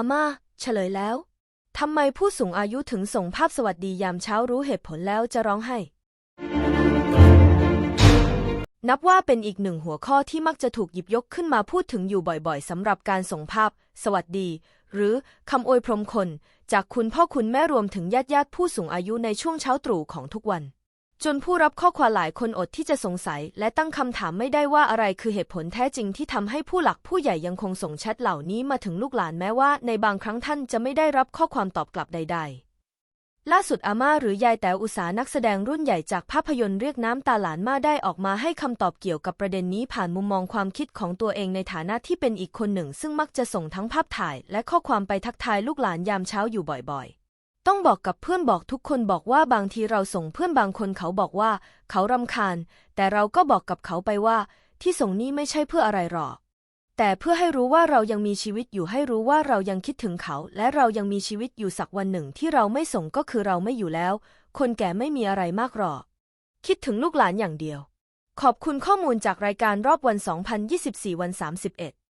อาม่าเฉลยแล้วทำไมผู้สูงอายุถึงส่งภาพสวัสดียามเช้ารู้เหตุผลแล้วจะร้องไห้ นับว่าเป็นอีกหนึ่งหัวข้อที่มักจะถูกหยิบยกขึ้นมาพูดถึงอยู่บ่อยๆสำหรับการส่งภาพ สวัสดี หรือคำอวยพรมคน จากคุณพ่อคุณแม่รวมถึงญาติญาติๆผู้สูงอายุในช่วงเช้าตรู่ของทุกวัน จนผู้รับข้อความหลายคนอดที่จะสงสัย และตั้งคำถามไม่ได้ว่าอะไรคือเหตุผลแท้จริงที่ทำให้ผู้หลักผู้ใหญ่ยังคงส่งแชทเหล่านี้มาถึงลูกหลานแม้ว่าในบางครั้งท่านจะไม่ได้รับข้อความตอบกลับใด ๆล่าสุดอาม่าหรือยายแต๋วอุตสานักแสดงรุ่นใหญ่จากภาพยนตร์เรียกน้ำตาหลานมาได้ออกมาให้คำตอบเกี่ยวกับประเด็นนี้ผ่านมุมมองความคิดของตัวเองในฐานะที่เป็นอีกคนหนึ่ง ซึ่งมักจะส่งทั้งภาพถ่ายและข้อความไปทักทายลูกหลานยามเช้าอยู่บ่อยๆ ต้องบอกกับเพื่อนบอกทุกคนบอกว่าบางทีเราส่งเพื่อนบางคนเขาบอกว่า เขารำคาญ แต่เราก็บอกกับเขาไปว่า ที่ส่งนี่ไม่ใช่เพื่ออะไรหรอก แต่เพื่อให้รู้ว่าเรายังมีชีวิตอยู่ให้รู้ว่าเรายังคิดถึงเขา และเรายังมีชีวิตอยู่สักวันหนึ่งที่เราไม่ส่งก็คือเราไม่อยู่แล้ว คนแก่ไม่มีอะไรมากหรอก คิดถึงลูกหลานอย่างเดียว ขอบคุณข้อมูลจากรายการรอบวัน 2024 วัน 31